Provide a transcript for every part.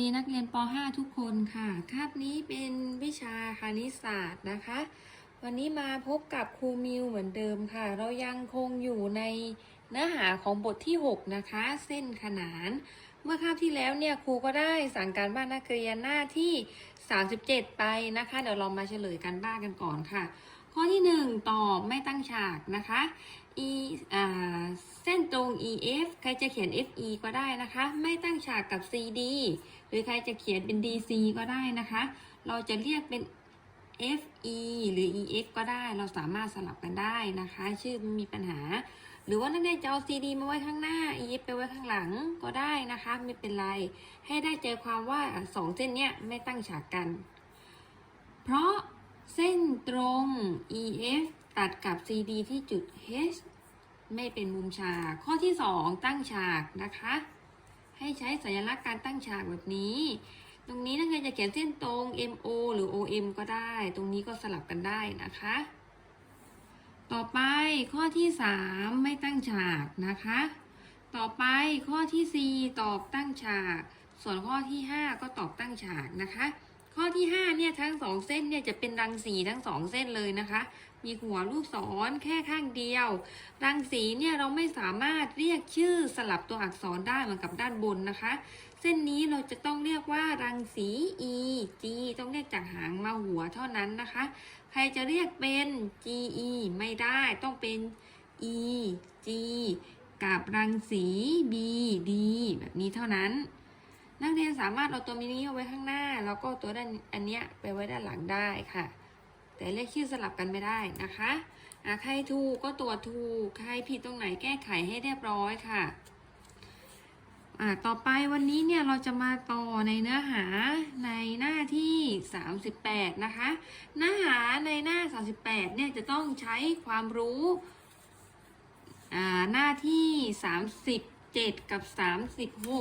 ดีนักเรียนป .5 ทุกคนค่ะ คาบนี้เป็นวิชาคณิตศาสตร์นะคะ วันนี้มาพบกับครูมิวเหมือนเดิมค่ะ เรายังคงอยู่ในเนื้อหาของบทที่ 6 นะคะ เส้นขนาน เมื่อคาบที่แล้วเนี่ยครูก็ได้สั่งการบ้านนักเรียนหน้าที่ 37 ไปนะคะ เดี๋ยวเรามาเฉลยกันบ้านกันก่อนค่ะ ข้อที่ 1 ตอบไม่ตั้งฉากนะคะ e อ่าเส้นตรง EF ใครจะเขียน FE ก็ได้นะคะ ไม่ตั้งฉากกับ CD หรือใครจะเขียนเป็น DC ก็ได้นะคะ เราจะเรียกเป็น FE หรือ EF ก็ได้ เราสามารถสลับกันได้นะคะ ชื่อไม่มีปัญหา หรือว่านักเรียนจะเอา CD มาไว้ข้างหน้า EF ไปไว้ข้างหลังก็ได้นะคะ ไม่เป็นไร ให้ได้ใจความว่าสองเส้นเนี้ยไม่ตั้งฉากกัน เพราะ เส้นตรง EF ตัดกับ CD ที่จุด H ไม่เป็นมุมฉาก ข้อที่ 2 ตั้งฉากนะคะ ให้ใช้สัญลักษณ์การตั้งฉากแบบนี้ ตรงนี้นักเรียนจะเขียนเส้นตรง MO หรือ OM ก็ได้ ตรงนี้ก็สลับกันได้นะคะ ต่อไปข้อที่ 3 ไม่ตั้งฉากนะคะ ต่อไปข้อที่ 4 ตอบตั้งฉาก ส่วนข้อที่ 5 ก็ตอบตั้งฉากนะคะ ข้อที่ 5 เนี่ยทั้ง2เส้นเนี่ยจะเป็นรังสีทั้ง2เส้นเลยนะคะ มีหัวลูกศรแค่ข้างเดียว รังสีเนี่ยเราไม่สามารถเรียกชื่อสลับตัวอักษรได้เหมือนกับด้านบนนะคะ เส้นนี้เราจะต้องเรียกว่ารังสี E G ต้องเรียกจากหางมาหัวเท่านั้นนะคะ ใครจะเรียกเป็น G E ไม่ได้ต้องเป็น E G กับรังสี B D แบบนี้เท่านั้น นักเรียนสามารถเอาตัวมินิเอาไว้ข้างหน้า แล้วก็ตัวด้านอันเนี้ยไปไว้ด้านหลังได้ค่ะ แต่เรียกชื่อสลับกันไม่ได้นะคะอะใครถูกก็ตรวถูกใครผิดตรงไหนแก้ไขให้เรียบร้อยค่ะอะต่อไปวันนี้เนี่ยเราจะมาต่อในเนื้อหาในหน้าที่ 38 นะคะ เนื้อหาในหน้า 38 เนี่ยจะต้องใช้ความรู้อ่าหน้าที่ 37 กับ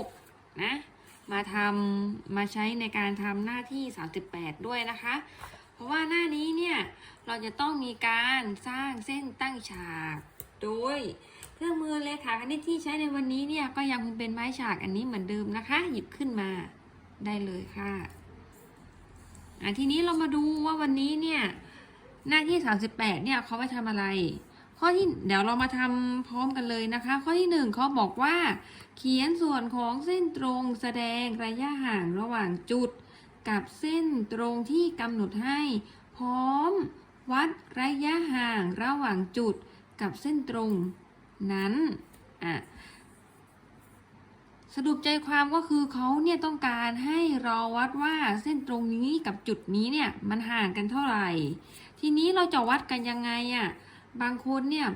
36 นะ มาทำมาใช้ในการทำหน้าที่ 38 ด้วยนะคะ เพราะว่าหน้านี้เนี่ยเราจะต้องมีการสร้างเส้นตั้งฉากโดยเครื่องมือเลขาคณิตที่ใช้ในวันนี้เนี่ยก็ยังคงเป็นไม้ฉากอันนี้เหมือนเดิมนะคะ หยิบขึ้นมาได้เลยค่ะทีนี้เรามาดูว่าวันนี้เนี่ยหน้าที่ 38เนี่ยเขาไว้ทำอะไร ข้อที่เดี๋ยวเรามาทำพร้อมกันเลยนะคะ ข้อที่หนึ่งเขาบอกว่า เขียนส่วนของเส้นตรงแสดงระยะห่างระหว่างจุด กับเส้นตรงที่กำหนดให้ พร้อมวัดระยะห่างระหว่างจุดกับเส้นตรงนั้นอะสรุปใจความก็คือเขาเนี่ยต้องการให้เราวัดว่าเส้นตรงนี้กับจุดนี้เนี่ยมันห่างกันเท่าไหร่ ทีนี้เราจะวัดกันยังไงอะ บางคนเนี่ย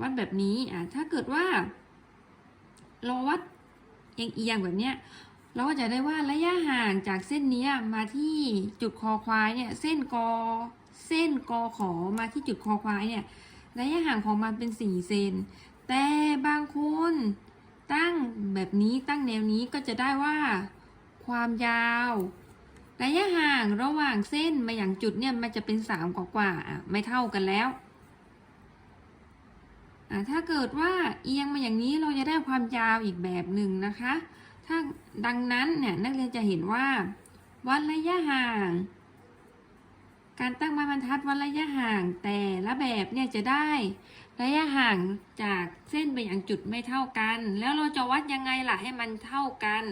วัดแบบนี้อะถ้าเกิดว่าเราวัดเอียงๆแบบเนี้ยเราก็จะได้ว่าระยะห่างจากเส้นเนี้ยมาที่จุดคอควายเนี่ยเส้นกอเส้นกอขอมาที่จุดคอควายเนี่ยระยะห่างของมันเป็น4เซนแต่บางคนตั้งแบบนี้ตั้งแนวนี้ก็จะได้ว่าความยาว ระยะห่างระหว่างเส้นมาอย่างจุดเนี่ยมันจะเป็น3กว่ากว่าไม่เท่ากันแล้ว ถ้าเกิดว่าเอียงมาอย่างนี้เราจะได้ความยาวอีกแบบหนึ่งนะคะ ถ้าดังนั้นเนี่ยนักเรียนจะเห็นว่าวัดระยะห่าง การตั้งไม้บรรทัดวัดระยะห่างแต่ละแบบเนี่ยจะได้ ระยะห่างจากเส้นไปอย่างจุดไม่เท่ากัน แล้วเราจะวัดยังไงล่ะให้มันเท่ากัน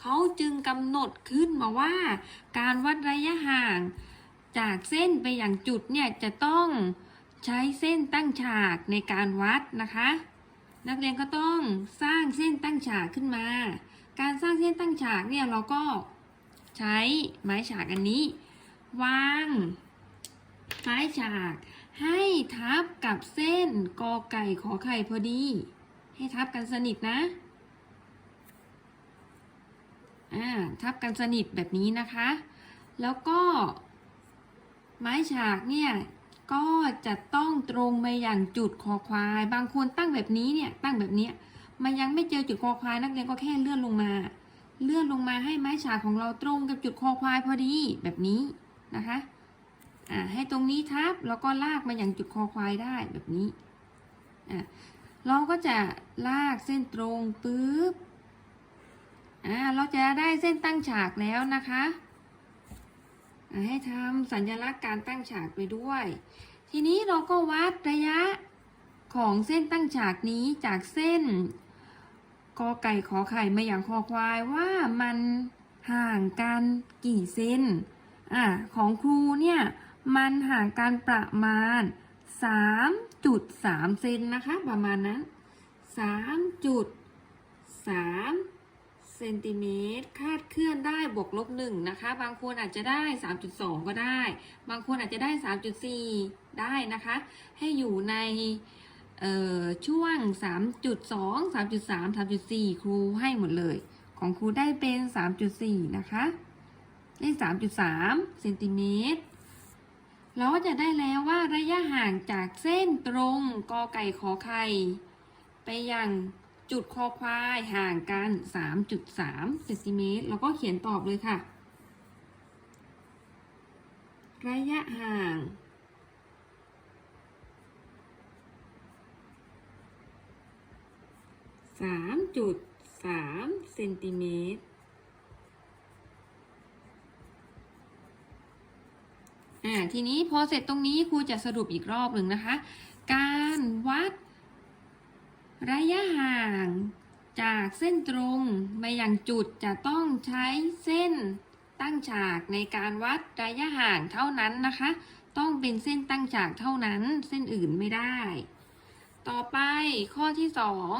เขาจึงกำหนดขึ้นมาว่า การวัดระยะห่าง จากเส้นไปอย่างจุดเนี่ยจะต้อง ใช้เส้นตั้งฉากในการวัดนะคะ นักเรียนก็ต้องสร้างเส้นตั้งฉากขึ้นมา การสร้างเส้นตั้งฉากเนี่ยเราก็ใช้ไม้ฉากอันนี้ วางไม้ฉากให้ทับกับเส้นกอไก่ขอไข่พอดี ให้ทับกันสนิทนะอ่าทับกันสนิทแบบนี้นะคะ แล้วก็ไม้ฉากเนี่ย ก็จะต้องตรงไปอย่างจุดคอควาย บางคนตั้งแบบนี้เนี่ยตั้งแบบนี้มันยังไม่เจอจุดคอควายนักเรียนก็แค่เลื่อนลงมา เลื่อนลงมาให้ไม้ฉากของเราตรงกับจุดคอควายพอดีแบบนี้นะคะอ่าให้ตรงนี้ทับแล้วก็ลากมาอย่างจุดคอควายได้แบบนี้อ่าเราก็จะลากเส้นตรงปึ๊บอ่าเราจะได้เส้นตั้งฉากแล้วนะคะ ให้ทำสัญลักษณ์การตั้งฉากไปด้วย ทีนี้เราก็วัดระยะของเส้นตั้งฉากนี้จากเส้นกอไก่ขอไข่มาอย่างคอควายว่ามันห่างกันกี่เซนอ่าของครูเนี่ยมันห่างกันประมาณ 3.3 เซนนะคะ ประมาณนั้น 3.3 เซนติเมตรคาดเคลื่อนได้บวกลบหนึ่งนะคะ บางคนอาจจะได้ 3.2 ก็ได้ บางคนอาจจะได้ 3.4 ได้นะคะ ให้อยู่ในเอ่อช่วง 3.2 3.3 3.4 ครูให้หมดเลย ของครูได้เป็น 3.4 นะคะได้ 3.3 เซนติเมตร เราก็จะได้แล้วว่าระยะห่างจากเส้นตรงกอไก่ขอไข่ ไปยัง จุดคอควายห่างกัน 3.3เซนติเมตรแล้วก็เขียนตอบเลยค่ะ ระยะห่าง 3.3เซนติเมตรอ่าทีนี้พอเสร็จตรงนี้ครูจะสรุปอีกรอบหนึ่งนะคะ การวัด ระยะห่างจากเส้นตรงมาอย่างจุดจะต้องใช้เส้นตั้งฉากในการวัดระยะห่างเท่านั้นนะคะ ต้องเป็นเส้นตั้งฉากเท่านั้น เส้นอื่นไม่ได้ ต่อไปข้อที่สอง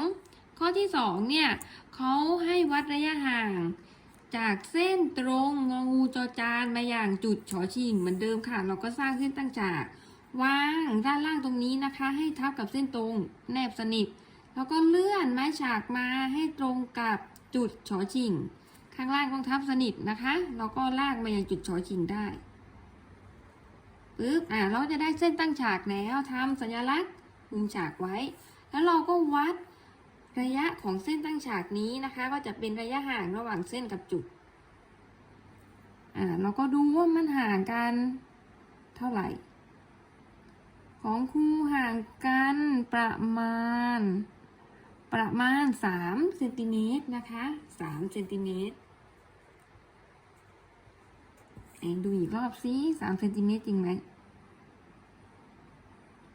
ข้อที่สองเนี่ยเขาให้วัดระยะห่าง จากเส้นตรงงองูจอจานมาอย่างจุดฉอชิงเหมือนเดิมค่ะ เราก็สร้างเส้นตั้งฉากวางด้านล่างตรงนี้นะคะ ให้ทับกับเส้นตรงแนบสนิท แล้วก็เลื่อนไม้ฉากมาให้ตรงกับจุดฉอชิง ข้างล่างต้องทับสนิทนะคะแล้วก็ลากมายังจุดฉอชิงได้ปึ๊บอ่าเราจะได้เส้นตั้งฉากแล้วทำสัญลักษณ์มุมฉากไว้ แล้วเราก็วัดระยะของเส้นตั้งฉากนี้นะคะ ก็จะเป็นระยะห่างระหว่างเส้นกับจุดอ่าเราก็ดูว่ามันห่างกันเท่าไหร่ ของครูห่างกันประมาณ ประมาณ3เซนติเมตรนะคะ3เซนติเมตรเองดูอีกรอบซิ3เซนติเมตรจริงไหม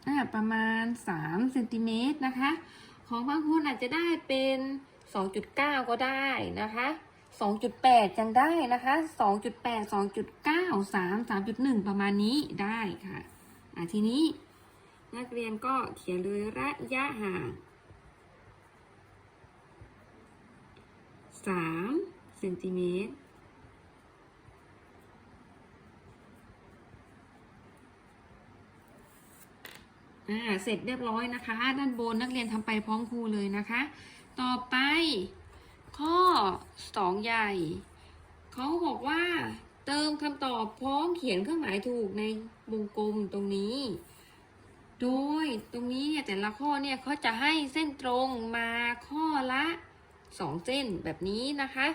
อ่าประมาณ3เซนติเมตรนะคะ ของบางคนอาจจะได้เป็น 2.9 ก็ได้นะคะ2.8ยังได้นะคะ2.8 2.9 3 3.1 ประมาณนี้ได้ค่ะอะทีนี้นักเรียนก็เขียนเลยระยะห่าง 3เซนติเมตรอ่าเสร็จเรียบร้อยนะคะ ด้านบนนักเรียนทำไปพร้อมครูเลยนะคะ ต่อไปข้อ 2 ใหญ่ เขาบอกว่าเติมคำตอบพร้อมเขียนเครื่องหมายถูกในวงกลมตรงนี้ โดยตรงนี้เนี่ยแต่ละข้อเนี่ยเขาจะให้เส้นตรงมาข้อละ 2 เส้นแบบนี้นะคะ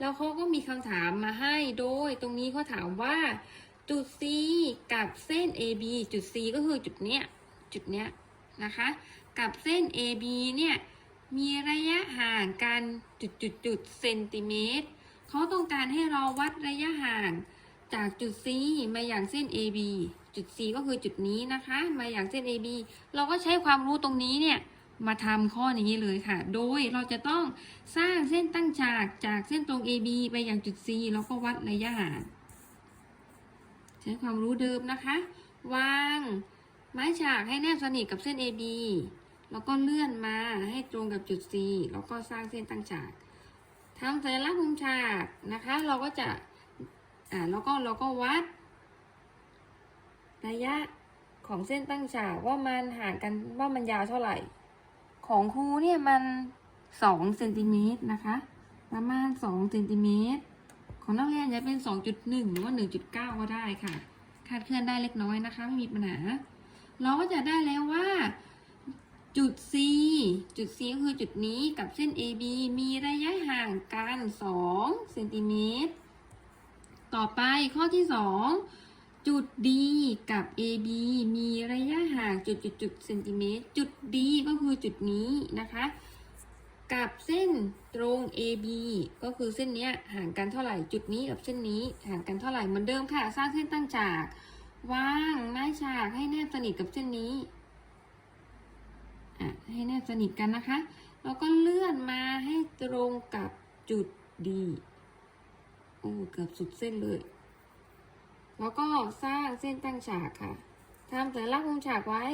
แล้วเขาก็มีคำถามมาให้โดยตรงนี้เขาถามว่าจุด C กับเส้น AB จุด C ก็คือจุดเนี้ยจุดเนี้ยนะคะ กับเส้น AB เนี่ยมีระยะห่างกันจุดจุดจุดเซนติเมตรเขาต้องการให้เราวัดระยะห่างจากจุด C มาอย่างเส้น AB จุด C ก็คือจุดนี้นะคะ มาอย่างเส้น AB เราก็ใช้ความรู้ตรงนี้เนี่ย มาทำข้อนี้เลยค่ะ โดยเราจะต้องสร้างเส้นตั้งฉากจากเส้นตรง AB ไปอย่างจุด C แล้วก็วัดระยะห่างใช้ความรู้เดิมนะคะ วางไม้ฉากให้แนบสนิทกับเส้น AB แล้วก็เลื่อนมาให้ตรงกับจุด C แล้วก็สร้างเส้นตั้งฉากทำสัญลักษณ์มุมฉากนะคะ เราก็จะอ่าแล้วก็เราก็วัด ระยะของเส้นตั้งฉากว่ามันห่างกันว่ามันยาวเท่าไหร่ ของครูเนี่ยมัน2เซนติเมตรนะคะ ประมาณ2เซนติเมตรของนักเรียนจะเป็น 2.1 หรือว่า 1.9 ก็ได้ค่ะคาดเคลื่อนได้เล็กน้อยนะคะ ไม่มีปัญหา เราก็จะได้แล้วว่าจุด C จุด C ก็คือจุดนี้กับเส้น AB มีระยะห่างกัน 2 เซนติเมตร ต่อไปข้อที่ 2 จุด D กับ AB มีระยะห่างจุดจุดจุดเซนติเมตร จุด D ก็คือจุดนี้นะคะ กับเส้นตรง AB ก็คือเส้นเนี้ยห่างกันเท่าไหร่ จุดนี้กับเส้นนี้ห่างกันเท่าไหร่เหมือนเดิมค่ะ สร้างเส้นตั้งฉาก วางไม้ฉากให้แนบสนิทกับเส้นนี้อะให้แนบสนิทกันนะคะ แล้วก็เลื่อนมาให้ตรงกับจุด D โอ้เกือบสุดเส้นเลย แล้วก็สร้างเส้นตั้งฉากค่ะทำสัญลักมุมฉากไว้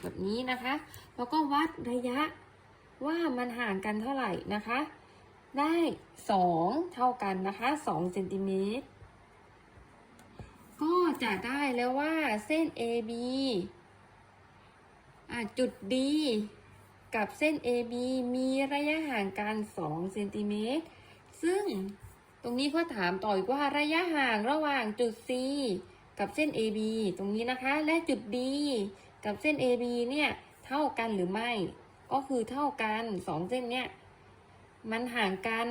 แบบนี้นะคะ แล้วก็วัดระยะว่ามันห่างกันเท่าไหร่นะคะ ได้ 2 เท่ากันนะคะ2เซนติเมตร ก็จะได้แล้วว่าเส้น AB อะจุด D กับเส้น AB มีระยะห่างกัน2เซนติเมตร ซึ่ง ตรงนี้เขาถามต่ออีกว่าระยะห่างระหว่างจุด C กับเส้น AB ตรงนี้นะคะ และจุด D กับเส้น AB เนี่ยเท่ากันหรือไม่ ก็คือเท่ากันสองเส้นเนี่ยมันห่างกัน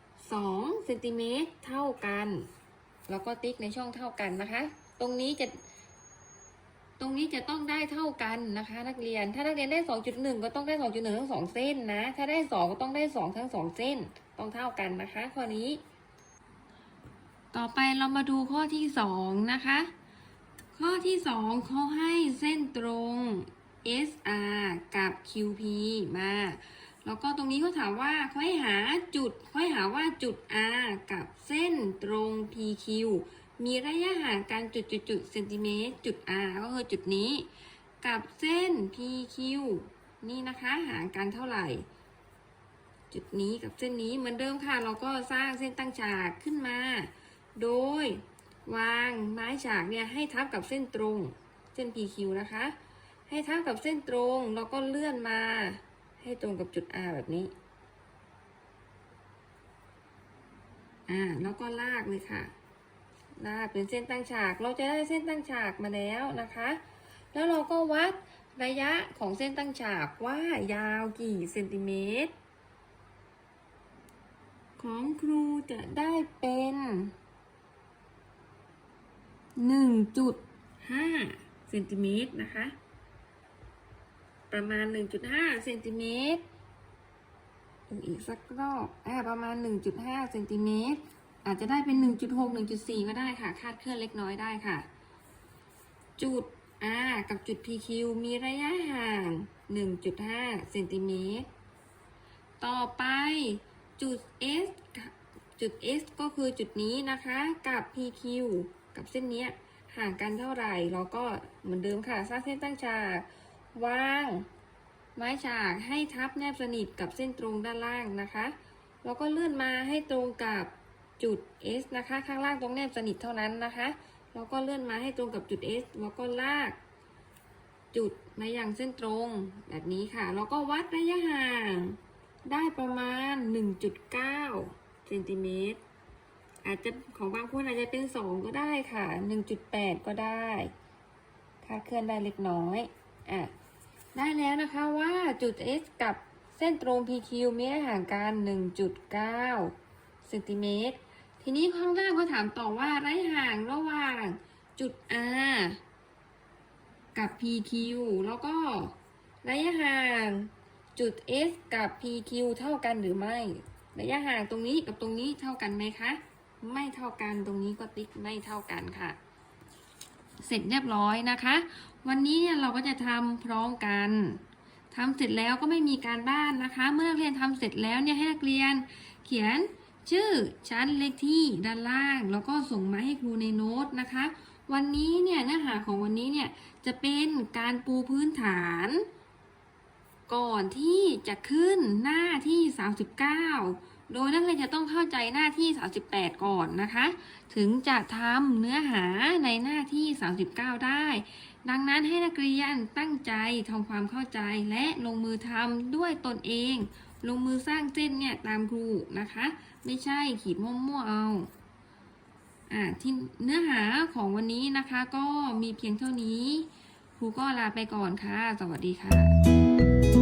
2เซนติเมตรเท่ากัน แล้วก็ติ๊กในช่องเท่ากันนะคะ ตรงนี้จะตรงนี้จะต้องได้เท่ากันนะคะ นักเรียน ถ้านักเรียนได้ 2.1 ก็ต้องได้ 2.1 ทั้งสองเส้นนะ ถ้าได้ 2 ก็ต้องได้ 2 ทั้งสองเส้น ต้องเท่ากันนะคะข้อนี้ ต่อไปเรามาดูข้อที่2นะคะ ข้อที่2เขาให้เส้นตรง SR กับ QP มา แล้วก็ตรงนี้เขาถามว่าเขาให้หาจุดเขาให้หาว่าจุด R กับเส้นตรง PQ มีระยะห่างกันจุดจุดจุดเซนติเมตรจุด R ก็คือจุดนี้ กับเส้น PQ นี่นะคะห่างกันเท่าไหร่ จุดนี้กับเส้นนี้เหมือนเดิมค่ะเราก็สร้างเส้นตั้งฉากขึ้นมา โดยวางไม้ฉากเนี่ยให้ทับกับเส้นตรงเส้น PQ นะคะ ให้ทับกับเส้นตรงแล้วก็เลื่อนมา ให้ตรงกับจุด R แบบนี้อ่าแล้วก็ลากเลยค่ะลากเป็นเส้นตั้งฉาก เราจะได้เส้นตั้งฉากมาแล้วนะคะ แล้วเราก็วัดระยะของเส้นตั้งฉากว่ายาวกี่เซนติเมตร ของครูจะได้เป็น1.5เซนติเมตรนะคะ ประมาณ1.5เซนติเมตรอีกสักรอบอ่าประมาณ1.5เซนติเมตรอาจจะได้เป็น1.6 1.4ก็ได้ค่ะ คาดเคลื่อนเล็กน้อยได้ค่ะ จุด R กับจุด PQ มีระยะห่าง 1.5เซนติเมตร ต่อไป จุด S จุด S ก็คือจุดนี้นะคะกับ PQ กับเส้นนี้ห่างกันเท่าไหร่เราก็เหมือนเดิมค่ะสร้างเส้นตั้งฉาก วาง ไม้ฉากให้ทับแนบสนิทกับเส้นตรงด้านล่างนะคะแล้วก็เลื่อนมาให้ตรงกับจุด S นะคะ ข้างล่างตรงแนบสนิทเท่านั้นนะคะแล้วก็เลื่อนมาให้ตรงกับจุด S แล้วก็ลาก จุดมายังเส้นตรงแบบนี้ค่ะแล้วก็วัดระยะห่าง ได้ประมาณ 1.9เซนติเมตรอาจจะของบางคนอาจจะเป็น 2 ก็ได้ค่ะ 1.8 ก็ได้คาดเคลื่อนได้เล็กน้อยอะได้แล้วนะคะว่าจุด S กับเส้นตรง PQ มีระยะห่างกัน 1.9เซนติเมตรทีนี้ข้างล่างเขาถามต่อว่าระยะห่างระหว่างจุด R กับ PQ แล้วก็ระยะห่าง จุด S กับ PQ เท่ากันหรือไม่ ระยะห่างตรงนี้กับตรงนี้เท่ากันไหมคะ ไม่เท่ากันตรงนี้ก็ติ๊กไม่เท่ากันค่ะ เสร็จเรียบร้อยนะคะ วันนี้เนี่ยเราก็จะทำพร้อมกันทำเสร็จแล้วก็ไม่มีการบ้านนะคะ เมื่อนักเรียนทำเสร็จแล้วเนี่ยให้นักเรียน เขียนชื่อชั้นเลขที่ด้านล่าง แล้วก็ส่งมาให้ครูในโน้ตนะคะ วันนี้เนี่ยเนื้อหาของวันนี้เนี่ยจะเป็นการปูพื้นฐาน ก่อนที่จะขึ้นหน้าที่ 39 โดยนักเรียนจะต้องเข้าใจหน้าที่ 38 ก่อนนะคะ ถึงจะทำเนื้อหาในหน้าที่ 39 ได้ ดังนั้นให้นักเรียนตั้งใจทำความเข้าใจและลงมือทำด้วยตนเอง ลงมือสร้างเส้นเนี่ยตามครูนะคะ ไม่ใช่ขีดมั่วๆเอาอ่าที่เนื้อหาของวันนี้นะคะก็มีเพียงเท่านี้ครูก็ลาไปก่อนค่ะ สวัสดีค่ะ